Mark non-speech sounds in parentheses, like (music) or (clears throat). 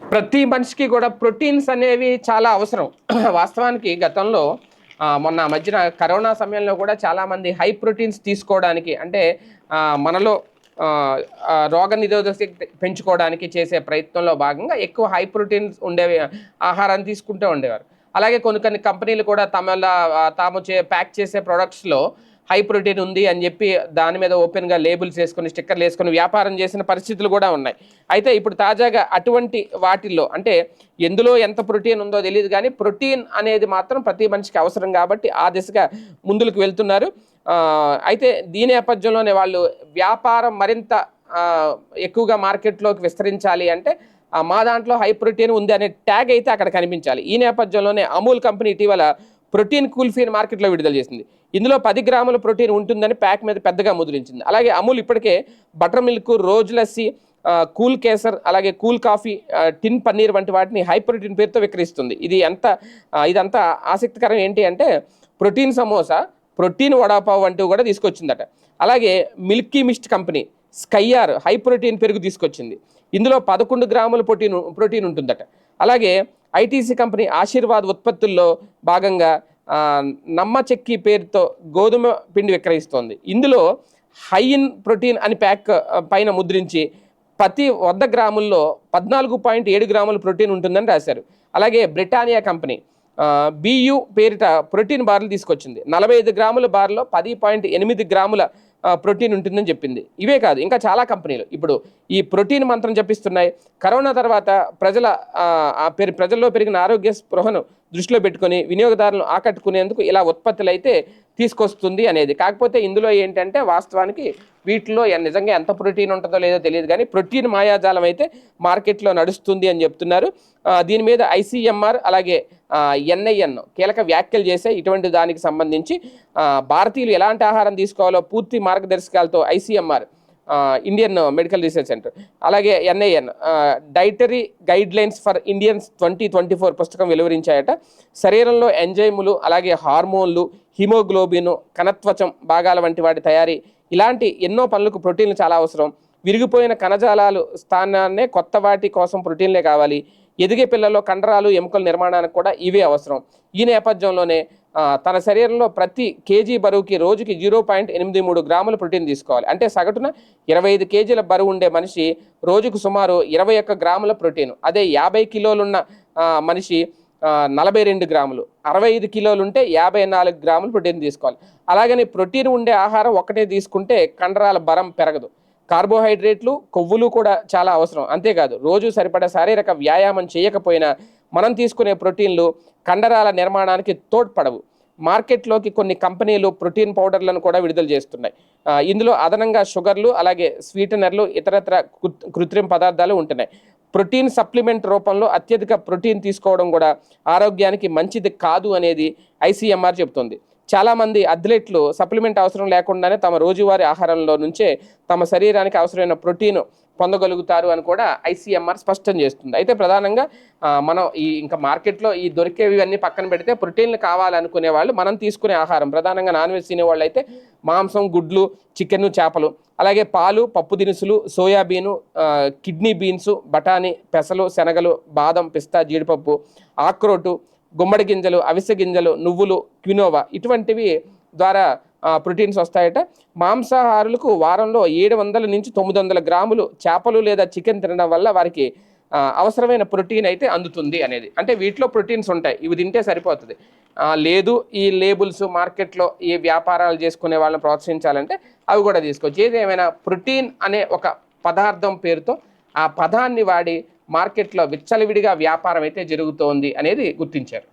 ప్రతి మనిషికి కూడా ప్రోటీన్స్ అనేవి చాలా అవసరం. (clears throat) వాస్తవానికి గతంలో మొన్న మధ్యన కరోనా సమయంలో కూడా చాలామంది హై ప్రోటీన్స్ తీసుకోవడానికి అంటే మనలో రోగ నిరోధక శక్తి పెంచుకోవడానికి చేసే ప్రయత్నంలో భాగంగా ఎక్కువ హై ప్రోటీన్స్ ఉండేవి ఆహారాన్ని తీసుకుంటూ ఉండేవారు. అలాగే కొన్ని కొన్ని కంపెనీలు కూడా తమ తాము చే ప్యాక్ చేసే ప్రొడక్ట్స్లో హై ప్రోటీన్ ఉంది అని చెప్పి దాని మీద ఓపెన్గా లేబుల్స్ వేసుకొని స్టిక్కర్లు వేసుకొని వ్యాపారం చేసిన పరిస్థితులు కూడా ఉన్నాయి. అయితే ఇప్పుడు తాజాగా అటువంటి వాటిల్లో అంటే ఎందులో ఎంత ప్రోటీన్ ఉందో తెలియదు కానీ ప్రోటీన్ అనేది మాత్రం ప్రతి మనిషికి అవసరం కాబట్టి ఆ దిశగా ముందుకు వెళ్తున్నారు. అయితే దీని నేపథ్యంలోనే వాళ్ళు వ్యాపారం మరింత ఎక్కువగా మార్కెట్లోకి విస్తరించాలి అంటే మా దాంట్లో హై ప్రోటీన్ ఉంది అనే ట్యాగ్ అయితే అక్కడ కనిపించాలి. ఈ నేపథ్యంలోనే అమూల్ కంపెనీ ఇటీవల ప్రోటీన్ కూల్ఫీని మార్కెట్లో విడుదల చేసింది. ఇందులో పది గ్రాముల ప్రోటీన్ ఉంటుందని ప్యాక్ మీద పెద్దగా ముద్రించింది. అలాగే అమూల్ ఇప్పటికే butter milk rose lassi cool kesar అలాగే కూల్ కాఫీ టిన్ పన్నీర్ వంటి వాటిని హై ప్రోటీన్ పేరుతో విక్రయిస్తుంది. ఇది ఎంత ఇదంతా ఆసక్తికరం ఏంటి అంటే ప్రోటీన్ సమోసా ప్రోటీన్ వడాపావ్ వంటివి కూడా తీసుకొచ్చిందట. అలాగే milky mist company skyr high protein పెరుగు తీసుకొచ్చింది. ఇందులో పదకొండు గ్రాముల ప్రోటీన్ ప్రోటీన్ ఉంటుందట. అలాగే ఐటీసీ కంపెనీ ఆశీర్వాద్ ఉత్పత్తుల్లో భాగంగా ఆ, నమ్మ చెక్కి పేరుతో గోధుమ పిండి విక్రయిస్తోంది. ఇందులో హై ఇన్ ప్రోటీన్ అని ప్యాక్ పైన ముద్రించి ప్రతి వంద గ్రాముల్లో పద్నాలుగు పాయింట్ ఏడు గ్రాముల ప్రోటీన్ ఉంటుందని రాశారు. అలాగే బ్రిటానియా కంపెనీ బియు పేరిట ప్రోటీన్ బార్లు తీసుకొచ్చింది. నలభై ఐదు గ్రాముల బార్లో పది పాయింట్ ఎనిమిది గ్రాముల ప్రోటీన్ ఉంటుందని చెప్పింది. ఇవే కాదు ఇంకా చాలా కంపెనీలు. ఇప్పుడు ఈ ప్రోటీన్ మంత్రం చెప్పిస్తున్నాయి కరోనా తర్వాత ప్రజల ఆ, ప్రజల్లో పెరిగిన ఆరోగ్య స్పృహను దృష్టిలో పెట్టుకొని వినియోగదారులను ఆకట్టుకునేందుకు ఇలా ఉత్పత్తులు అయితే తీసుకొస్తుంది అనేది. కాకపోతే ఇందులో ఏంటంటే వాస్తవానికి వీటిలో నిజంగా ఎంత ప్రోటీన్ ఉంటుందో లేదో తెలియదు కానీ ప్రోటీన్ మాయాజాలం అయితే మార్కెట్లో నడుస్తుంది అని చెప్తున్నారు. దీని మీద ఐసీఎంఆర్ అలాగే ఎన్ఐఎన్ కీలక వ్యాఖ్యలు చేసే ఇటువంటి దానికి సంబంధించి భారతీయులు ఎలాంటి ఆహారం తీసుకోవాలో పూర్తి మార్గదర్శకాలతో ICMR Indian medical research centre అలాగే NIN dietary guidelines for Indians twenty twenty four పుస్తకం వెలువరించాయట. శరీరంలో ఎంజైములు అలాగే హార్మోన్లు హిమోగ్లోబిన్ కణత్వచం భాగాల వంటి వాటి తయారీ ఇలాంటి ఎన్నో పనులకు ప్రోటీన్లు చాలా అవసరం. విరిగిపోయిన కణజాలాలు స్థానాన్నే కొత్త వాటి కోసం ప్రోటీన్లే కావాలి. ఎదిగే పిల్లల్లో కండరాలు ఎముకల నిర్మాణానికి కూడా ఇవే అవసరం. ఈ నేపథ్యంలోనే తన శరీరంలో ప్రతి కేజీ బరువుకి రోజుకి జీరో పాయింట్ ఎనిమిది మూడు గ్రాముల ప్రోటీన్ తీసుకోవాలి. అంటే సగటున ఇరవై ఐదు కేజీల బరువు ఉండే మనిషి రోజుకు సుమారు ఇరవై ఒక్క గ్రాముల ప్రోటీన్. అదే యాభై కిలోలున్న మనిషి నలభై రెండు గ్రాములు. అరవై ఐదు కిలోలు ఉంటే యాభై నాలుగు గ్రాములు ప్రోటీన్ తీసుకోవాలి. అలాగని ప్రోటీన్ ఉండే ఆహారం ఒకటే తీసుకుంటే కండరాల బరం పెరగదు. కార్బోహైడ్రేట్లు కొవ్వులు కూడా చాలా అవసరం. అంతేకాదు రోజు సరిపడా శారీరక వ్యాయామం చేయకపోయినా మనం తీసుకునే ప్రోటీన్లు కండరాల నిర్మాణానికి తోడ్పడవు. మార్కెట్లోకి కొన్ని కంపెనీలు ప్రోటీన్ పౌడర్లను కూడా విడుదల చేస్తున్నాయి. ఇందులో అదనంగా షుగర్లు అలాగే స్వీటనర్లు ఇతరత్ర కృత్రిమ పదార్థాలు ఉంటున్నాయి. ప్రోటీన్ సప్లిమెంట్ రూపంలో అత్యధిక ప్రోటీన్ తీసుకోవడం కూడా ఆరోగ్యానికి మంచిది కాదు అనేది ఐసీఎంఆర్ చెబుతుంది. చాలామంది అథ్లెట్లు సప్లిమెంట్ అవసరం లేకుండానే తమ రోజువారీ ఆహారంలో నుంచే తమ శరీరానికి అవసరమైన ప్రోటీన్ పొందగలుగుతారు అని కూడా ఐసీఎంఆర్ స్పష్టం చేస్తుంది. అయితే ప్రధానంగా మనం ఈ ఇంకా మార్కెట్లో ఈ దొరికేవి అన్నీ పక్కన పెడితే ప్రోటీన్లు కావాలనుకునే వాళ్ళు మనం తీసుకునే ఆహారం. ప్రధానంగా నాన్ వెజ్ తినేవాళ్ళు అయితే మాంసం గుడ్లు చికెన్ చేపలు. అలాగే పాలు పప్పు దినుసులు సోయాబీను కిడ్నీ బీన్స్ బఠానీ పెసలు శనగలు బాదం పిస్తా జీడిపప్పు ఆక్రోటు గుమ్మడి గింజలు అవిసె గింజలు నువ్వులు క్వినోవా ఇటువంటివి ద్వారా ప్రోటీన్స్ వస్తాయట. మాంసాహారులకు వారంలో ఏడు వందల నుంచి తొమ్మిది వందల గ్రాములు చేపలు లేదా చికెన్ తినడం వల్ల వారికి అవసరమైన ప్రోటీన్ అయితే అందుతుంది అనేది. అంటే వీటిలో ప్రోటీన్స్ ఉంటాయి ఇవి తింటే సరిపోతుంది. లేదు ఈ లేబుల్స్ మార్కెట్లో ఈ వ్యాపారాలు చేసుకునే వాళ్ళని ప్రోత్సహించాలంటే అవి కూడా తీసుకోవచ్చు. ఏది ఏమైనా ప్రోటీన్ అనే ఒక పదార్థం పేరుతో ఆ పదాన్ని వాడి మార్కెట్లో విచ్చలవిడిగా వ్యాపారం అయితే జరుగుతోంది అనేది గుర్తించారు.